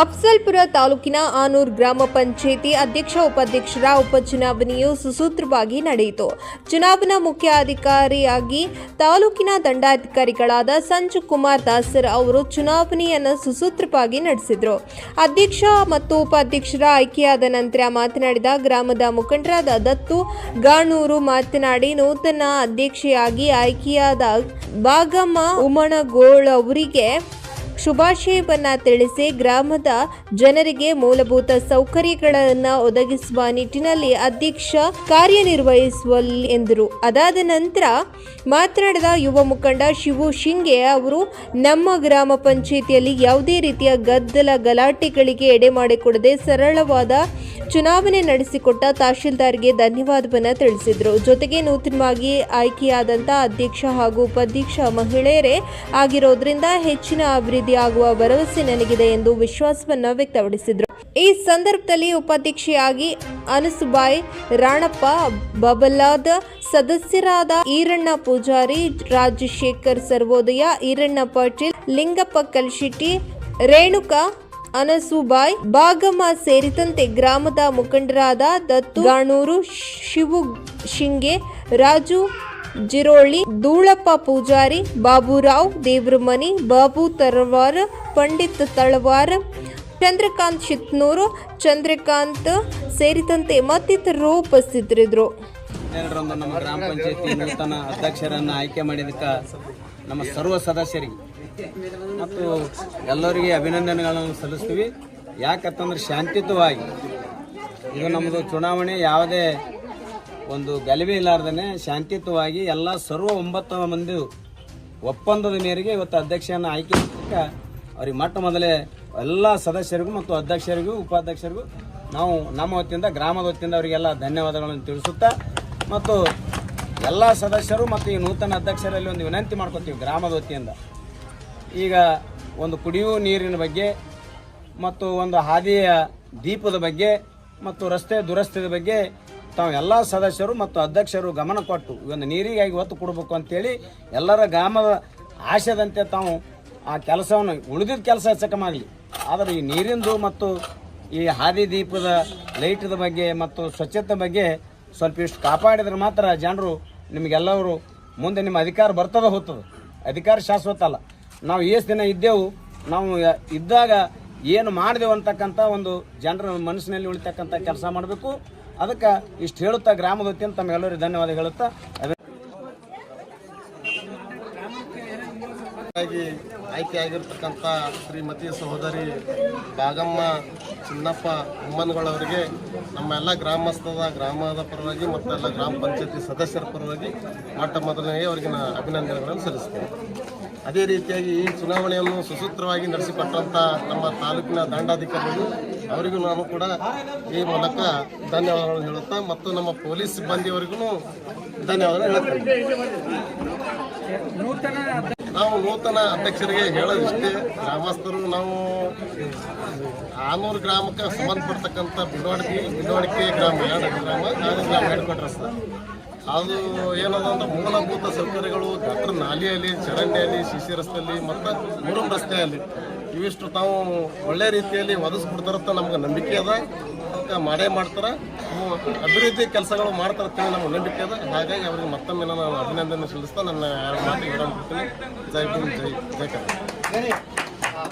ಅಫ್ಜಲ್ಪುರ ತಾಲೂಕಿನ ಆನೂರ್ ಗ್ರಾಮ ಪಂಚಾಯಿತಿ ಅಧ್ಯಕ್ಷ, ಉಪಾಧ್ಯಕ್ಷರ ಉಪಚುನಾವಣೆಯು ಸುಸೂತ್ರವಾಗಿ ನಡೆಯಿತು. ಚುನಾವಣಾ ಮುಖ್ಯ ಅಧಿಕಾರಿಯಾಗಿ ತಾಲೂಕಿನ ದಂಡಾಧಿಕಾರಿಗಳಾದ ಸಂಜು ಕುಮಾರ್ ದಾಸರ್ ಅವರು ಚುನಾವಣೆಯನ್ನು ಸುಸೂತ್ರವಾಗಿ ನಡೆಸಿದರು. ಅಧ್ಯಕ್ಷ ಮತ್ತು ಉಪಾಧ್ಯಕ್ಷರ ಆಯ್ಕೆಯಾದ ನಂತರ ಮಾತನಾಡಿದ ಗ್ರಾಮದ ಮುಖಂಡರಾದ ದತ್ತು ಗಾಣೂರು ಮಾತನಾಡಿ, ನೂತನ ಅಧ್ಯಕ್ಷೆಯಾಗಿ ಆಯ್ಕೆಯಾದ ಬಾಗಮ್ಮ ಉಮಣಗೋಳ್ ಅವರಿಗೆ ಶುಭಾಶಯವನ್ನ ತಿಳಿಸಿ ಗ್ರಾಮದ ಜನರಿಗೆ ಮೂಲಭೂತ ಸೌಕರ್ಯಗಳನ್ನು ಒದಗಿಸುವ ನಿಟ್ಟಿನಲ್ಲಿ ಅಧ್ಯಕ್ಷ ಕಾರ್ಯನಿರ್ವಹಿಸುವಲ್ಲಿ ಎಂದರು. ಅದಾದ ನಂತರ ಮಾತನಾಡಿದ ಯುವ ಮುಖಂಡ ಶಿವು ಶಿಂಗೆ ಅವರು, ನಮ್ಮ ಗ್ರಾಮ ಪಂಚಾಯಿತಿಯಲ್ಲಿ ಯಾವುದೇ ರೀತಿಯ ಗದ್ದಲ ಗಲಾಟೆಗಳಿಗೆ ಎಡೆ ಮಾಡಿಕೊಡದೆ ಸರಳವಾದ ಚುನಾವಣೆ ನಡೆಸಿಕೊಟ್ಟ ತಹಶೀಲ್ದಾರ್ಗೆ ಧನ್ಯವಾದವನ್ನ ತಿಳಿಸಿದರು. ಜೊತೆಗೆ ನೂತನವಾಗಿ ಆಯ್ಕೆಯಾದಂಥ ಅಧ್ಯಕ್ಷ ಹಾಗೂ ಉಪಾಧ್ಯಕ್ಷ ಮಹಿಳೆಯರೇ ಆಗಿರೋದ್ರಿಂದ ಹೆಚ್ಚಿನ ಅಭಿವೃದ್ಧಿ ಆಗುವ ಭರವಸೆ ನನಗಿದೆ ಎಂದು ವಿಶ್ವಾಸವನ್ನ ವ್ಯಕ್ತಪಡಿಸಿದರು. ಈ ಸಂದರ್ಭದಲ್ಲಿ ಉಪಾಧ್ಯಕ್ಷೆಯಾಗಿ ಅನಸುಬಾಯಿ ರಾಣಪ್ಪ, ಬಬಲಾದ ಸದಸ್ಯರಾದ ಈರಣ್ಣ ಪೂಜಾರಿ, ರಾಜಶೇಖರ್ ಸರ್ವೋದಯ, ಈರಣ್ಣ ಪಾಟೀಲ್, ಲಿಂಗಪ್ಪ ಕಲ್ಶೆಟ್ಟಿ, ರೇಣುಕಾ ಅನಸುಬಾಯ್ ಬಾಗಮ್ಮ ಸೇರಿದಂತೆ ಗ್ರಾಮದ ಮುಖಂಡರಾದ ದತ್ತು ಗಾಣೂರು, ಶಿವು ಶಿಂಗೆ, ರಾಜು ಜಿರೋಳಿ ಧೂಳಪ್ಪ ಪೂಜಾರಿ, ಬಾಬುರಾವ್ ದೇವ್ರಮನಿ, ಬಾಬು ತರವಾರ್, ಪಂಡಿತ್ ತಳವಾರ್, ಚಂದ್ರಕಾಂತ್ ಶಿತ್ನೂರು, ಚಂದ್ರಕಾಂತ್ ಸೇರಿದಂತೆ ಮತ್ತಿತರರು ಉಪಸ್ಥಿತರಿದ್ದರು. ಹನ್ನೆರಡರಂದು ನಮ್ಮ ಗ್ರಾಮ ಪಂಚಾಯತಿ ನೂತನ ಅಧ್ಯಕ್ಷರನ್ನು ಆಯ್ಕೆ ಮಾಡಿದಕ್ಕೆ ನಮ್ಮ ಸರ್ವ ಸದಸ್ಯರಿಗೆ ಮತ್ತು ಎಲ್ಲರಿಗೆ ಅಭಿನಂದನೆಗಳನ್ನು ಸಲ್ಲಿಸ್ತೀವಿ. ಯಾಕಂತಂದ್ರೆ ಶಾಂತಿಯುತವಾಗಿ ಇದು ನಮ್ಮದು ಚುನಾವಣೆ, ಯಾವುದೇ ಒಂದು ಗಲಭೆ ಇಲ್ಲಾರ್ದೇ ಶಾಂತಿಯುತವಾಗಿ ಎಲ್ಲ ಸರ್ವ ಒಂಬತ್ತು ಮಂದಿ ಒಪ್ಪಂದದ ಮೇರೆಗೆ ಇವತ್ತು ಅಧ್ಯಕ್ಷರನ್ನು ಆಯ್ಕೆ ಅವ್ರಿಗೆ ಮೊಟ್ಟ ಮೊದಲೇ ಎಲ್ಲ ಸದಸ್ಯರಿಗೂ ಮತ್ತು ಅಧ್ಯಕ್ಷರಿಗೂ, ಉಪಾಧ್ಯಕ್ಷರಿಗೂ ನಾವು ನಮ್ಮ ವತಿಯಿಂದ, ಗ್ರಾಮದ ವತಿಯಿಂದ ಅವರಿಗೆಲ್ಲ ಧನ್ಯವಾದಗಳನ್ನು ತಿಳಿಸುತ್ತಾ ಮತ್ತು ಎಲ್ಲ ಸದಸ್ಯರು ಮತ್ತು ಈ ನೂತನ ಅಧ್ಯಕ್ಷರಲ್ಲಿ ಒಂದು ವಿನಂತಿ ಮಾಡ್ಕೊತೀವಿ ಗ್ರಾಮದ ವತಿಯಿಂದ. ಈಗ ಒಂದು ಕುಡಿಯುವ ನೀರಿನ ಬಗ್ಗೆ ಮತ್ತು ಒಂದು ಹಾದಿಯ ದೀಪದ ಬಗ್ಗೆ ಮತ್ತು ರಸ್ತೆ ದುರಸ್ತಿದ ಬಗ್ಗೆ ತಾವು ಎಲ್ಲ ಸದಸ್ಯರು ಮತ್ತು ಅಧ್ಯಕ್ಷರು ಗಮನ ಕೊಟ್ಟು ಒಂದು ನೀರಿಗಾಗಿ ಒತ್ತು ಕೊಡಬೇಕು ಅಂತೇಳಿ ಎಲ್ಲರ ಗ್ರಾಮದ ಆಶಯದಂತೆ ತಾವು ಆ ಕೆಲಸವನ್ನು ಉಳಿದಿದ್ದ ಕೆಲಸ ಹೆಚ್ಚಕಮಾಗಲಿ ಆದರೆ ಈ ನೀರಿಂದು ಮತ್ತು ಈ ಹಾದಿ ದೀಪದ ಲೈಟದ ಬಗ್ಗೆ ಮತ್ತು ಸ್ವಚ್ಛತೆ ಬಗ್ಗೆ ಸ್ವಲ್ಪ ಇಷ್ಟು ಕಾಪಾಡಿದ್ರೆ ಮಾತ್ರ ಜನರು ನಿಮಗೆಲ್ಲವರು ಮುಂದೆ ನಿಮ್ಮ ಅಧಿಕಾರ ಬರ್ತದೆ ಹೋಗ್ತದೆ. ಅಧಿಕಾರ ಶಾಶ್ವತ ಅಲ್ಲ. ನಾವು ಎಷ್ಟು ದಿನ ಇದ್ದೆವು. ನಾವು ಇದ್ದಾಗ ಏನು ಮಾಡಿದೆವು ಅಂತಕ್ಕಂಥ ಒಂದು ಜನರ ಮನಸ್ಸಿನಲ್ಲಿ ಉಳಿತಕ್ಕಂಥ ಕೆಲಸ ಮಾಡಬೇಕು. ಅದಕ್ಕೆ ಇಷ್ಟು ಹೇಳುತ್ತಾ ಗ್ರಾಮದ ವತಿಯಿಂದ ತಮಗೆಲ್ಲರಿಗೂ ಧನ್ಯವಾದ ಹೇಳುತ್ತಾ ಅದೇ ಆಗಿ ಆಯ್ಕೆಯಾಗಿರ್ತಕ್ಕಂಥ ಶ್ರೀಮತಿ ಸಹೋದರಿ ಭಾಗಮ್ಮ ಚಿನ್ನಪ್ಪ ಉಮ್ಮನ್ಗಳವರಿಗೆ ನಮ್ಮ ಎಲ್ಲ ಗ್ರಾಮಸ್ಥದ ಗ್ರಾಮದ ಪರವಾಗಿ ಮತ್ತು ಎಲ್ಲ ಗ್ರಾಮ ಪಂಚಾಯತಿ ಸದಸ್ಯರ ಪರವಾಗಿ ಮೊಟ್ಟ ಮೊದಲನೇ ಅವರಿಗೆ ನಾನು ಅಭಿನಂದನೆಗಳನ್ನು ಸಲ್ಲಿಸ್ತೇನೆ. ಅದೇ ರೀತಿಯಾಗಿ ಈ ಚುನಾವಣೆಯನ್ನು ಸುಸೂತ್ರವಾಗಿ ನಡೆಸಿಕೊಟ್ಟಂಥ ನಮ್ಮ ತಾಲೂಕಿನ ದಂಡಾಧಿಕಾರಿಗಳು, ಅವರಿಗೂ ನಾನು ಕೂಡ ಈ ಮೂಲಕ ಧನ್ಯವಾದಗಳನ್ನು ಹೇಳುತ್ತಾ, ಮತ್ತು ನಮ್ಮ ಪೊಲೀಸ್ ಸಿಬ್ಬಂದಿಯವರಿಗೂ ಧನ್ಯವಾದಗಳು ಹೇಳುತ್ತೇನೆ. ನಾವು ನೂತನ ಅಧ್ಯಕ್ಷರಿಗೆ ಹೇಳೋದಿಷ್ಟೇ, ಗ್ರಾಮಸ್ಥರು ನಾವು ಆನೂರು ಗ್ರಾಮಕ್ಕೆ ಸಂಬಂಧಪಡ್ತಕ್ಕಂಥ ಬಿಡವಾಡಿಕೆ ಬಿಡವಾಡಿಕೆ ಗ್ರಾಮ, ಎರಡು ಗ್ರಾಮ ಆನೂರು ಗ್ರಾಮ ಹೇಳ್ಕೊಟ್ರೆ ಕ್ವಾರ್ಟರ್ಸ್ ಅದು ಏನದ ಅಂದ್ರೆ ಮೂಲಭೂತ ಸೌಕರ್ಯಗಳು ಗಟ್ರ ನಾಲಿಯಲ್ಲಿ, ಚರಂಡಿಯಲ್ಲಿ ಸಿಸಿ ರಸ್ತೆಯಲ್ಲಿ, ಮತ್ತು ಮೂರಂ ರಸ್ತೆಯಲ್ಲಿ. ಇವಿಷ್ಟು ತಾವು ಒಳ್ಳೆ ರೀತಿಯಲ್ಲಿ ಒದಗಿಸ್ಬಿಡ್ತಾರಂತ ನಮ್ಗೆ ನಂಬಿಕೆ ಅದ. ಅದಕ್ಕೆ ಮಾಡೇ ಮಾಡ್ತಾರೆ. ಅಭಿವೃದ್ಧಿ ಕೆಲಸಗಳು ಮಾಡ್ತಾರೆ ನಮ್ಗೆ ನಂಬಿಕೆ ಅದ. ಹಾಗಾಗಿ ಅವ್ರಿಗೆ ಮತ್ತೊಮ್ಮೆ ನಾನು ಅಭಿನಂದನೆ ಸಲ್ಲಿಸ್ತಾ ನನ್ನ ಮಾತಿಗೆ ಜೈ ಭೀಮ್, ಜೈ ಜೈ ಕರ್ನಾಟಕ.